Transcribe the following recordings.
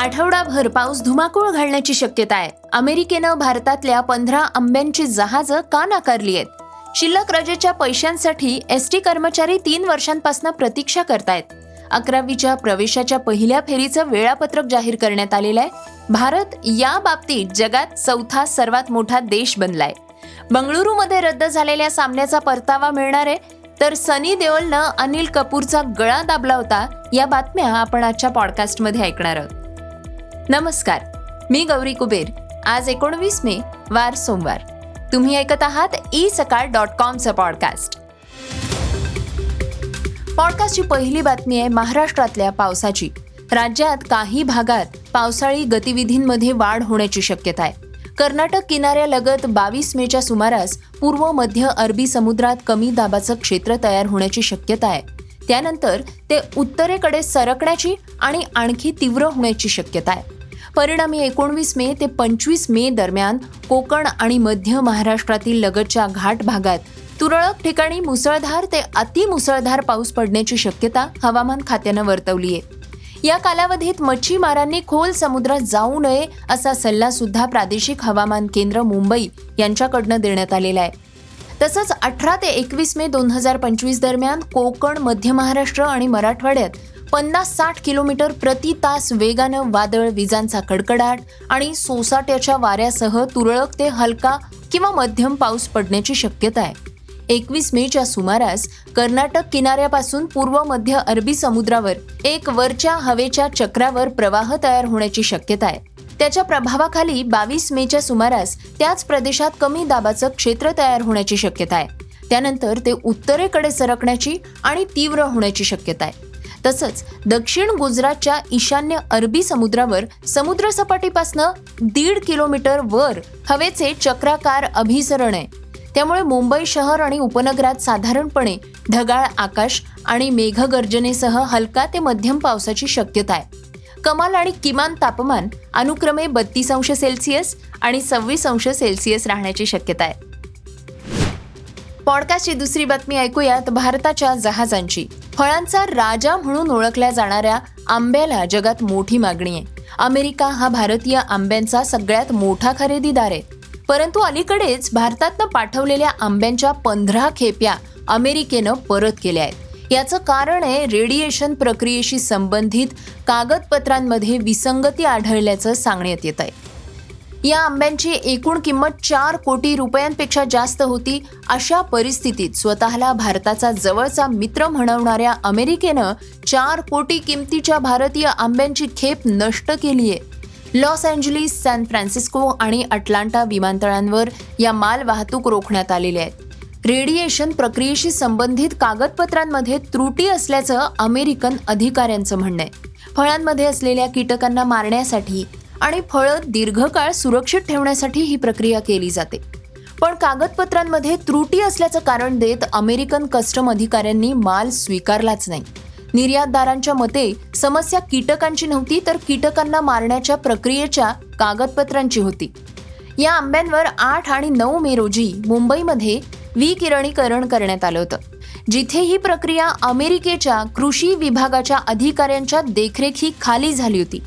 आठवडाभर पाऊस धुमाकूळ घालण्याची शक्यता आहे. अमेरिकेनं भारतातल्या पंधरा आंब्यांची जहाजं का नाकारली आहेत? शिल्लक रजेच्या पैशांसाठी एस टी कर्मचारी तीन वर्षांपासून प्रतीक्षा करतायत. अकरावीच्या प्रवेशाच्या पहिल्या फेरीचं वेळापत्रक जाहीर करण्यात आलेलं आहे. भारत या बाबतीत जगात चौथा सर्वात मोठा देश बनलाय. बंगळुरूमध्ये रद्द झालेल्या सामन्याचा परतावा मिळणार आहे. तर सनी देओलनं अनिल कपूरचा गळा दाबला होता या बातम्या आपण आजच्या पॉडकास्टमध्ये ऐकणार आहोत. नमस्कार मी गौरी कुबेर. आज एकोणवीस मे वार सोमवार. तुम्ही ऐकत आहात ई सकाळ डॉट कॉमचं पॉडकास्ट. पॉडकास्टची पहिली बातमी आहे महाराष्ट्रातल्या पावसाची. राज्यात काही भागात पावसाळी गतिविधींमध्ये वाढ होण्याची शक्यता आहे. कर्नाटक किनाऱ्यालगत बावीस मेच्या सुमारास पूर्व मध्य अरबी समुद्रात कमी दाबाचं क्षेत्र तयार होण्याची शक्यता आहे. त्यानंतर ते उत्तरेकडे सरकण्याची आणि आणखी तीव्र होण्याची शक्यता आहे. परिणामी एकोणवीस मे ते पंचवीस मे दरम्यान कोकण आणि मध्य महाराष्ट्रातील लगतच्या घाट भागात तुरळक ठिकाणी मुसळधार ते अतिमुसळधार पाऊस पडण्याची शक्यता हवामान खात्यानं वर्तवली आहे या कालावधीत मच्छीमारांनी खोल समुद्रात जाऊ नये असा सल्ला सुद्धा प्रादेशिक हवामान केंद्र मुंबई यांच्याकडनं देण्यात आलेला आहे. तसंच अठरा ते एकवीस मे दोन हजार पंचवीस दरम्यान कोकण मध्य महाराष्ट्र आणि मराठवाड्यात पन्नास साठ किलोमीटर प्रति तास वेगानं वादळ विजांचा कडकडाट आणि सोसाट्याच्या वाऱ्यासह तुरळक ते हलका किंवा मध्यम पाऊस पडण्याची शक्यता आहे. एकवीस मेच्या सुमारास कर्नाटक किनाऱ्यापासून पूर्व मध्य अरबी समुद्रावर एक वरच्या हवेच्या चक्रावर प्रवाह तयार होण्याची शक्यता आहे. त्याच्या प्रभावाखाली बावीस मेच्या सुमारास त्याच प्रदेशात कमी दाबाचं क्षेत्र तयार होण्याची शक्यता आहे. त्यानंतर ते उत्तरेकडे सरकण्याची आणि तीव्र होण्याची शक्यता आहे. तसंच दक्षिण गुजरातच्या ईशान्य अरबी समुद्रावर समुद्रसपाटीपासनं दीड किलोमीटर वर हवेचे चक्राकार अभिसरण आहे. त्यामुळे मुंबई शहर आणि उपनगरात साधारणपणे ढगाळ आकाश आणि मेघगर्जनेसह हलका ते मध्यम पावसाची शक्यता आहे. कमाल आणि किमान तापमान अनुक्रमे बत्तीस अंश सेल्सिअस आणि सव्वीस अंश सेल्सिअस राहण्याची शक्यता आहे. पॉडकास्टची दुसरी बातमी ऐकूयात भारताच्या जहाजांची. फळांचा राजा म्हणून ओळखल्या जाणाऱ्या आंब्याला जगात मोठी मागणी आहे. अमेरिका हा भारतीय आंब्यांचा सगळ्यात मोठा खरेदीदार आहे. परंतु अलीकडेच भारतातनं पाठवलेल्या आंब्यांच्या पंधरा खेप्या अमेरिकेनं परत केल्या आहेत. याचं कारण आहे रेडिएशन प्रक्रियेशी संबंधित कागदपत्रांमध्ये विसंगती आढळल्याचं सांगण्यात येत आहे. या आंब्यांची एकूण किंमत चार कोटी रुपयांपेक्षा जास्त होती. अशा परिस्थितीत स्वतःला भारताचा जवळचा मित्र म्हणवणाऱ्या अमेरिकेनं चार कोटी किमतीच्या भारतीय आंब्यांची खेप नष्ट केली आहे. लॉस एंजलिस सॅन फ्रान्सिस्को आणि अटलांटा विमानतळांवर या माल वाहतूक रोखण्यात आलेल्या आहेत. रेडिएशन प्रक्रियेशी संबंधित कागदपत्रांमध्ये त्रुटी असल्याचं अमेरिकन अधिकाऱ्यांचं म्हणणं आहे. फळांमध्ये असलेल्या कीटकांना मारण्यासाठी आणि फळं दीर्घकाळ सुरक्षित ठेवण्यासाठी ही प्रक्रिया केली जाते. पण कागदपत्रांमध्ये त्रुटी असल्याचं कारण देत अमेरिकन कस्टम अधिकाऱ्यांनी माल स्वीकारलाच नाही. निर्यातदारांच्या मते समस्या कीटकांची नव्हती तर कीटकांना मारण्याच्या प्रक्रियेच्या कागदपत्रांची होती. या आंब्यांवर आठ आणि नऊ मे रोजी मुंबईमध्ये विकिरणीकरण करण्यात आलं होतं. जिथे ही प्रक्रिया अमेरिकेच्या कृषी विभागाच्या अधिकाऱ्यांच्या देखरेखीखाली झाली होती.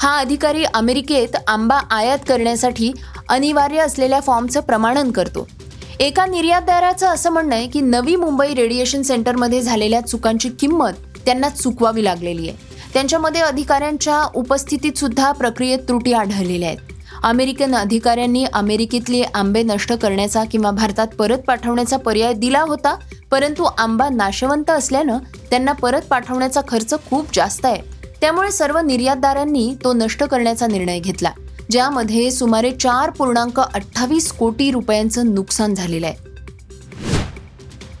हा अधिकारी अमेरिकेत आंबा आयात करण्यासाठी अनिवार्य असलेल्या फॉर्मचं प्रमाणन करतो. एका निर्यातदाराचं असं म्हणणं आहे की नवी मुंबई रेडिएशन सेंटरमध्ये झालेल्या चुकांची किंमत त्यांना चुकवावी लागलेली आहे. त्यांच्यामध्ये अधिकाऱ्यांच्या उपस्थितीत सुद्धा प्रक्रियेत त्रुटी आढळलेल्या आहेत. अमेरिकन अधिकाऱ्यांनी अमेरिकेतले आंबे नष्ट करण्याचा किंवा भारतात परत पाठवण्याचा पर्याय दिला होता परंतु आंबा नाशवंत असल्यानं त्यांना परत पाठवण्याचा खर्च खूप जास्त आहे. त्यामुळे सर्व निर्यातदारांनी तो नष्ट करण्याचा निर्णय घेतला ज्यामध्ये सुमारे चार पूर्णांक अठ्ठावीस कोटी रुपयांचं नुकसान झालेलं आहे.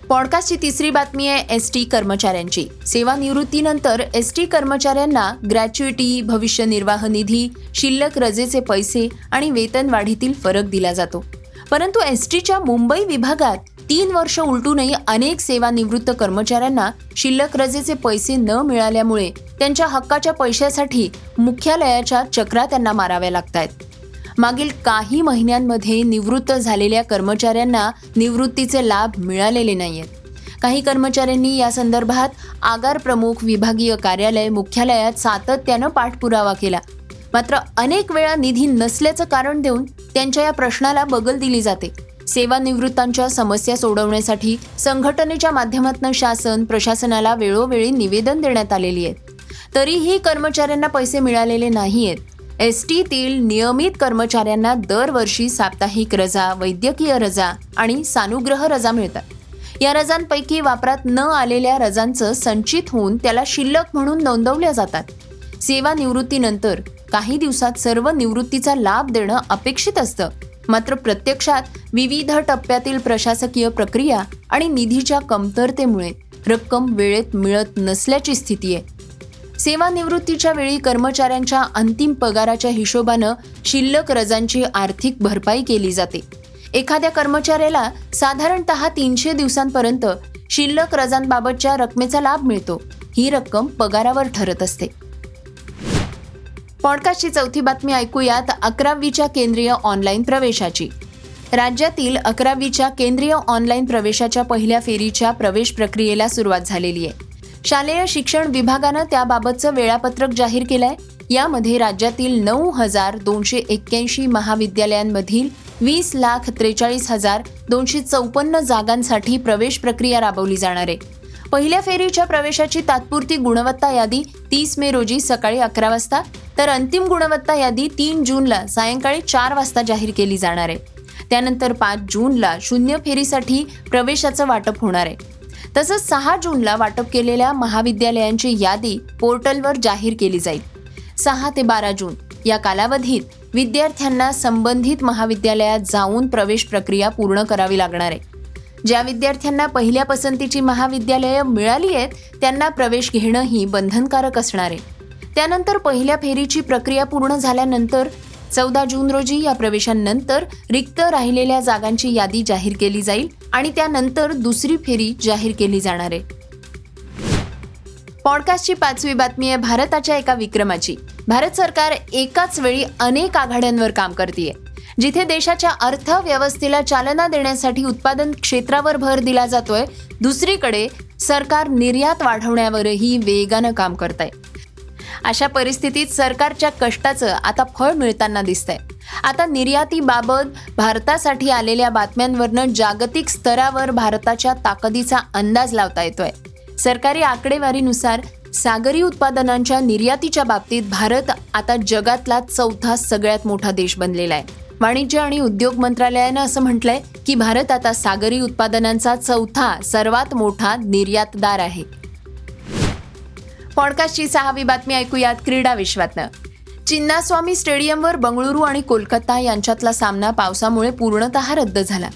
पॉडकास्टची तिसरी बातमी आहे एस टी कर्मचाऱ्यांची. सेवानिवृत्तीनंतर एस टी कर्मचाऱ्यांना ग्रॅच्युइटी भविष्य निर्वाह निधी शिल्लक रजेचे पैसे आणि वेतनवाढीतील फरक दिला जातो. परंतु एस टीच्या मुंबई विभागात तीन वर्ष उलटूनही अनेक सेवानिवृत्त कर्मचाऱ्यांना शिल्लक रजेचे पैसे न मिळाल्यामुळे त्यांच्या हक्काच्या पैशासाठी मुख्यालयाच्या चक्रा त्यांना माराव्या लागत आहेत मागील काही महिन्यांमध्ये निवृत्त झालेल्या कर्मचाऱ्यांना निवृत्तीचे लाभ मिळालेले नाहीयेत. काही कर्मचाऱ्यांनी या संदर्भात आगार प्रमुख विभागीय कार्यालय मुख्यालयात सातत्यानं पाठपुरावा केला. मात्र अनेक वेळा निधी नसल्याचं कारण देऊन त्यांच्या या प्रश्नाला बगल दिली जाते. सेवानिवृत्तांच्या समस्या सोडवण्यासाठी संघटनेच्या माध्यमातून शासन प्रशासनाला वेळोवेळी निवेदन देण्यात आलेली आहेत. तरीही कर्मचाऱ्यांना पैसे मिळालेले नाही आहेत एस टीतील नियमित कर्मचाऱ्यांना दरवर्षी साप्ताहिक रजा वैद्यकीय रजा आणि सानुग्रह रजा मिळतात. या रजांपैकी वापरात न आलेल्या रजांचं संचित होऊन त्याला शिल्लक म्हणून नोंदवल्या जातात. सेवानिवृत्तीनंतर काही दिवसात सर्व निवृत्तीचा लाभ देणं अपेक्षित असतं. मात्र प्रत्यक्षात विविध टप्प्यातील प्रशासकीय प्रक्रिया आणि निधीच्या कमतरतेमुळे रक्कम वेळेत मिळत नसल्याची स्थिती आहे. सेवानिवृत्तीच्या वेळी कर्मचाऱ्यांच्या अंतिम पगाराच्या हिशोबानं शिल्लक रजांची आर्थिक भरपाई केली जाते. एखाद्या कर्मचाऱ्याला साधारणतः तीनशे दिवसांपर्यंत शिल्लक रजांबाबतच्या रकमेचा लाभ मिळतो. ही रक्कम पगारावर ठरत असते. पॉडकास्टची चौथी बातमी ऐकूयात अकरावीच्या केंद्रीय ऑनलाईन प्रवेशाची. राज्यातील अकरावीच्या केंद्रीय ऑनलाईन प्रवेशाच्या पहिल्या फेरीच्या प्रवेश प्रक्रियेला सुरुवात झालेली आहे. शालेय शिक्षण विभागानं त्याबाबतचं वेळापत्रक जाहीर केलंय. यामध्ये राज्यातील नऊ हजार दोनशे एक्क्याऐंशी महाविद्यालयांमधील वीस लाख त्रेचाळीस हजार दोनशे चौपन्न जागांसाठी प्रवेश प्रक्रिया राबवली जाणार आहे. पहिल्या फेरीच्या प्रवेशाची तात्पुरती गुणवत्ता यादी तीस मे रोजी सकाळी अकरा वाजता तर अंतिम गुणवत्ता यादी तीन जूनला सायंकाळी चार वाजता जाहीर केली जाणार आहे. त्यानंतर पाच जूनला शून्य फेरीसाठी प्रवेशाचं वाटप होणार आहे. तसंच सहा जूनला वाटप केलेल्या महाविद्यालयांची यादी पोर्टलवर जाहीर केली जाईल. सहा ते बारा जून या कालावधीत विद्यार्थ्यांना संबंधित महाविद्यालयात जाऊन प्रवेश प्रक्रिया पूर्ण करावी लागणार आहे. ज्या विद्यार्थ्यांना पहिल्या पसंतीची महाविद्यालयं मिळाली आहेत त्यांना प्रवेश घेणंही बंधनकारक असणार आहे. त्यानंतर पहिल्या फेरीची प्रक्रिया पूर्ण झाल्यानंतर चौदा जून रोजी या प्रवेशांनंतर रिक्त राहिलेल्या जागांची यादी जाहीर केली जाईल आणि त्यानंतर दुसरी फेरी जाहीर केली जाणार आहे. पॉडकास्टची पाचवी बातमी आहे भारताच्या एका विक्रमाची. भारत सरकार एकाच वेळी अनेक आघाड्यांवर काम करते जिथे देशाच्या अर्थव्यवस्थेला चालना देण्यासाठी उत्पादन क्षेत्रावर भर दिला जातोय दुसरीकडे सरकार निर्यात वाढवण्यावरही वेगानं काम करत आहे अशा परिस्थितीत सरकारच्या कष्टाचं आता फळ मिळताना दिसतंय. आता निर्यातीबाबत भारतासाठी आलेल्या बातम्यांवरनं जागतिक स्तरावर भारताच्या ताकदीचा अंदाज लावता येतोय. सरकारी आकडेवारीनुसार सागरी उत्पादनांच्या निर्यातीच्या बाबतीत भारत आता जगातला चौथा सगळ्यात मोठा देश बनलेला आहे. वाणिज्य आणि उद्योग मंत्रालयानं असं म्हटलंय की भारत आता सागरी उत्पादनांचा चौथा सर्वात मोठा निर्यातदार आहे. पॉडकास्टची सहावी बातमी ऐकूयात क्रीडा विश्वातनं. चिन्नास्वामी स्टेडियमवर बंगळुरू आणि कोलकाता यांच्यातला सामना पावसामुळे पूर्णतः रद्द झाला.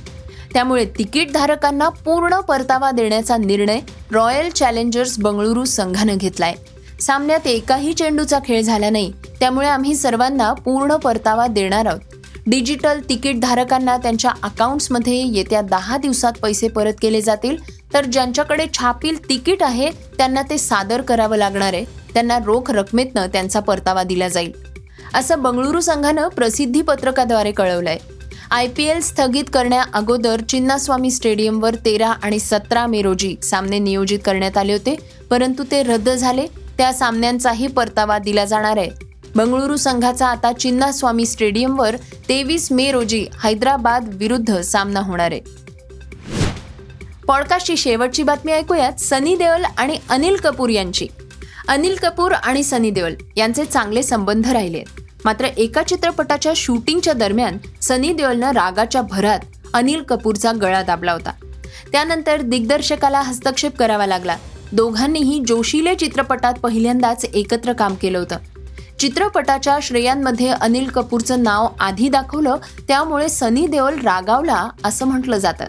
त्यामुळे तिकीट धारकांना पूर्ण परतावा देण्याचा निर्णय रॉयल चॅलेंजर्स बंगळुरू संघानं घेतलाय. सामन्यात एकाही चेंडूचा खेळ झाला नाही. त्यामुळे आम्ही सर्वांना पूर्ण परतावा देणार आहोत. डिजिटल तिकीट धारकांना त्यांच्या अकाउंट्समध्ये येत्या दहा दिवसात पैसे परत केले जातील. तर ज्यांच्याकडे छापील तिकीट आहे त्यांना ते सादर करावं लागणार आहे. त्यांना रोख रकमेतनं त्यांचा परतावा दिला जाईल. असं बंगळुरू संघानं प्रसिद्धी पत्रकाद्वारे कळवलंय. आय पी एल स्थगित करण्या अगोदर चिन्नास्वामी स्टेडियमवर तेरा आणि सतरा मे रोजी सामने नियोजित करण्यात आले होते परंतु ते रद्द झाले. त्या सामन्यांचाही परतावा दिला जाणार आहे. बंगळुरू संघाचा आता चिन्नास्वामी स्टेडियमवर तेवीस मे रोजी हैदराबाद विरुद्ध सामना होणार आहे. पॉडकास्टची शेवटची बातमी ऐकूयात. सनी देओल आणि अनिल कपूर यांची. अनिल कपूर आणि सनी देओल यांचे चांगले संबंध राहिले मात्र एका चित्रपटाच्या शूटिंगच्या दरम्यान सनी देओलनं रागाच्या भरात अनिल कपूरचा गळा दाबला होता. त्यानंतर दिग्दर्शकाला हस्तक्षेप करावा लागला. दोघांनीही जोशीले चित्रपटात पहिल्यांदाच एकत्र काम केलं होतं. चित्रपटाच्या श्रेयांमध्ये अनिल कपूरचं नाव आधी दाखवलं त्यामुळे सनी देओल रागावला असं म्हटलं जातं.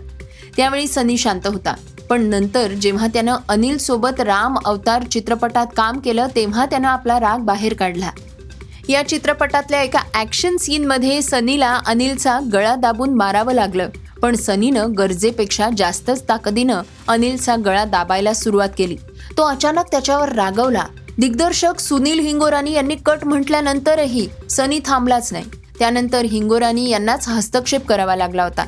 त्यावेळी सनी शांत होता. पण नंतर जेव्हा त्यानं अनिल सोबत राम अवतार चित्रपटात काम केलं तेव्हा त्यानं आपला राग बाहेर काढला. या चित्रपटातल्या एका ॲक्शन सीनमध्ये सनीला अनिलचा गळा दाबून मारावं लागलं. पण सनीनं गरजेपेक्षा जास्तच ताकदीनं अनिलचा गळा दाबायला सुरुवात केली. तो अचानक त्याच्यावर रागवला. दिग्दर्शक सुनील हिंगोरानी यांनी कट म्हटल्यानंतरही सनी थांबलाच नाही. त्यानंतर हिंगोरानी यांनाच हस्तक्षेप करावा लागला होता.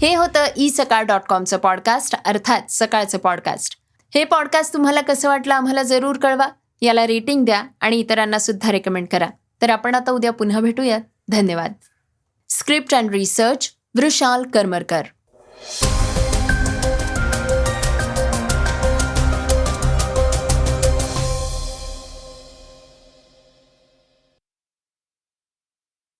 हे होतं ई सकाळ डॉट कॉमचं पॉडकास्ट अर्थात सकाळचं पॉडकास्ट. हे पॉडकास्ट तुम्हाला कसं वाटलं आम्हाला जरूर कळवा. याला रेटिंग द्या आणि इतरांना सुद्धा रेकमेंड करा. तर आपण आता उद्या पुन्हा भेटूयात. धन्यवाद. Script and research Vrushal Karmarkar.